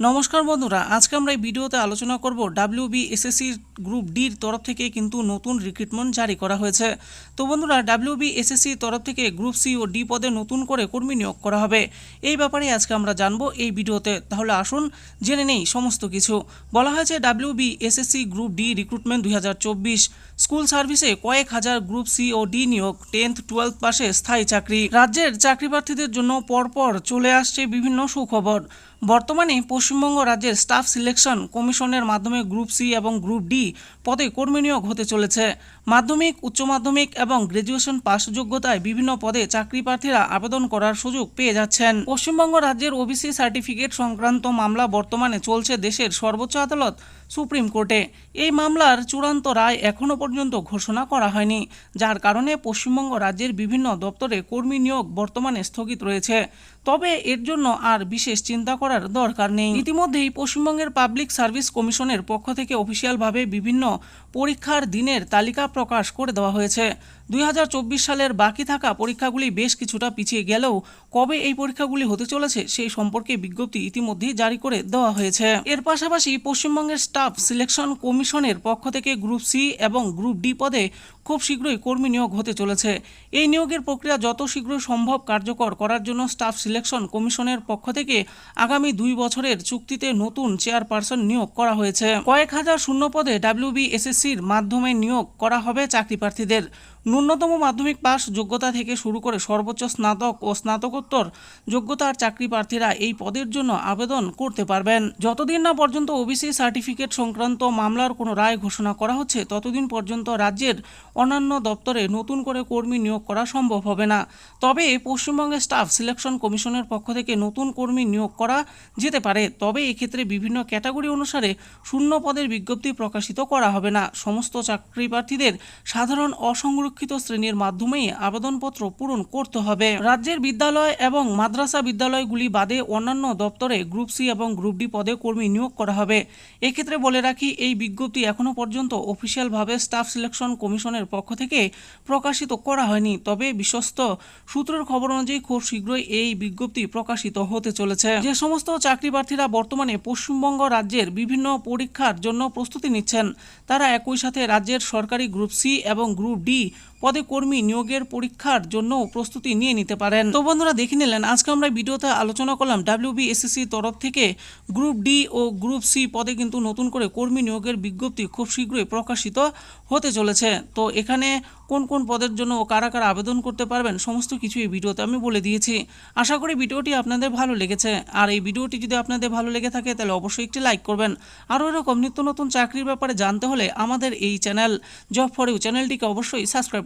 নমস্কার বন্ধুরা, আজকে আমরা এই ভিডিওতে আলোচনা করব ডাব্লিউবি এসএসসি গ্রুপ ডির তরফ থেকে কিন্তু নতুন রিক্রুটমেন্ট জারি করা হয়েছে। তো বন্ধুরা ডাব্লিউবি এসএসসি তরফ থেকে গ্রুপ সি ও ডি পদে নতুন করে কর্মী নিয়োগ করা হবে। এই ব্যাপারে আজকে আমরা জানব এই ভিডিওতে। তাহলে আসুন জেনে নেই সমস্ত কিছু। বলা হয়েছে WB SSC group D recruitment দুই হাজার চব্বিশ। স্কুল সার্ভিসে কয়েক হাজার গ্রুপ সি ও ডি নিয়োগ টেন্থ টুয়েলভ পাশে স্থায়ী চাকরি। রাজ্যের চাকরি প্রার্থীদের জন্য পরপর চলে আসছে বিভিন্ন সুখবর। বর্তমানে পশ্চিমবঙ্গ রাজ্যের স্টাফ সিলেকশন কমিশনের মাধ্যমে গ্রুপ সি এবং গ্রুপ ডি পদে কর্মী নিয়োগ হতে চলেছে। মাধ্যমিক, উচ্চ মাধ্যমিক এবং গ্র্যাজুয়েশন পাস যোগ্যতায় বিভিন্ন পদে চাকরি প্রার্থীরা আবেদন করার সুযোগ পেয়ে যাচ্ছেন। পশ্চিমবঙ্গ রাজ্যের ওবিসি সার্টিফিকেট সংক্রান্ত মামলা বর্তমানে চলছে দেশের সর্বোচ্চ আদালত। সুপ্রিম কোর্টে। এই মামলার চূড়ান্ত রায় এখনও পর্যন্ত ঘোষণা করা হয়নি, যার কারণে পশ্চিমবঙ্গ রাজ্যের বিভিন্ন দপ্তরে কর্মী নিয়োগ বর্তমানে স্থগিত রয়েছে। তবে এর জন্য আর বিশেষ চিন্তা করার দরকার নেই। ইতিমধ্যেই পশ্চিমবঙ্গের পাবলিক সার্ভিস কমিশনের পক্ষ থেকে অফিসিয়ালভাবে বিভিন্ন পরীক্ষার দিনের তালিকা প্রকাশ করে দেওয়া হয়েছে। দুই হাজার চব্বিশ সালের বাকি থাকা পরীক্ষাগুলি বেশ কিছুটা পিছিয়ে গেলেও কবে এই পরীক্ষাগুলি হতে চলেছে সেই সম্পর্কে বিজ্ঞপ্তি ইতিমধ্যেই জারি করে দেওয়া হয়েছে। এর পাশাপাশি পশ্চিমবঙ্গের স্টাফ সিলেকশন কমিশনের পক্ষ থেকে গ্রুপ সি এবং গ্রুপ ডি পদে খুব শীঘ্রই কর্মী নিয়োগ হতে চলেছে। এই নিয়োগের প্রক্রিয়া যত শীঘ্রই সম্ভব কার্যকর করার জন্য স্টাফ সিলেকশন কমিশনের পক্ষ থেকে আগামী দুই বছরের চুক্তিতে নতুন চেয়ারপারসন নিয়োগ করা হয়েছে। কয়েক হাজার শূন্য পদে ডাব্লিউবি এসএসসির মাধ্যমে নিয়োগ করা হবে চাকরি প্রার্থীদের ন্যূনতম মাধ্যমিক পাস যোগ্যতা থেকে শুরু করে সর্বোচ্চ স্নাতক ও স্নাতকোত্তর যোগ্যতার চাকরি প্রার্থীরা এই পদের জন্য আবেদন করতে পারবেন। যতদিন না পর্যন্ত ওবিসি সার্টিফিকেট সংক্রান্ত মামলার কোনো রায় ঘোষণা করা হচ্ছে, ততদিন পর্যন্ত রাজ্যের অন্যান্য দপ্তরে নতুন করে কর্মী নিয়োগ করা সম্ভব হবে না। তবে পশ্চিমবঙ্গের স্টাফ সিলেকশন কমিশনের পক্ষ থেকে নতুন কর্মী নিয়োগ করা যেতে পারে। তবে এক্ষেত্রে বিভিন্ন ক্যাটাগরি অনুসারে শূন্য পদের বিজ্ঞপ্তি প্রকাশিত করা হবে না। সমস্ত চাকরি প্রার্থীদের সাধারণ অসংরক্ষিত শ্রেণির মাধ্যমেই আবেদনপত্র পূরণ করতে হবে। রাজ্যের বিদ্যালয় এবং মাদ্রাসা বিদ্যালয়গুলি বাদে অন্যান্য দপ্তরে গ্রুপ সি এবং গ্রুপ ডি পদে কর্মী নিয়োগ করা হবে। এক্ষেত্রে বলে রাখি, এই বিজ্ঞপ্তি এখনও পর্যন্ত অফিসিয়ালভাবে স্টাফ সিলেকশন কমিশনের পক্ষ থেকে প্রকাশিত করা হয়নি। তবে বিশ্বস্ত সূত্রের খবর অনুযায়ী খুব শীঘ্রই এই বিজ্ঞপ্তি প্রকাশিত হতে চলেছে। যে সমস্ত চাকরি প্রার্থীরা বর্তমানে পশ্চিমবঙ্গ রাজ্যের বিভিন্ন পরীক্ষার জন্য প্রস্তুতি নিচ্ছেন, তারা একই সাথে রাজ্যের সরকারি গ্রুপ সি এবং গ্রুপ ডি পদে কর্মী নিয়োগের পরীক্ষার জন্য প্রস্তুতি নিয়ে নিতে পারেন। তো বন্ধুরা দেখে নিলেন, আজকে আমরা ভিডিওতে আলোচনা করলাম ডাব্লিউবি এসএসসি তরফ থেকে গ্রুপ ডি ও গ্রুপ সি পদে কিন্তু নতুন করে কর্মী নিয়োগের বিজ্ঞপ্তি খুব শীঘ্রই প্রকাশিত হতে চলেছে। তো এখানে কোন কোন পদের জন্য ও কারা কারা আবেদন করতে পারবেন সমস্ত কিছু এই ভিডিওতে আমি বলে দিয়েছি। আশা করি ভিডিওটি আপনাদের ভালো লেগেছে। আর এই ভিডিওটি যদি আপনাদের ভালো লেগে থাকে তাহলে অবশ্যই একটি লাইক করবেন। আরও এরকম নিত্য নতুন চাকরির ব্যাপারে জানতে হলে আমাদের এই চ্যানেল জব ফর ইউ চ্যানেলটিকে অবশ্যই সাবস্ক্রাইব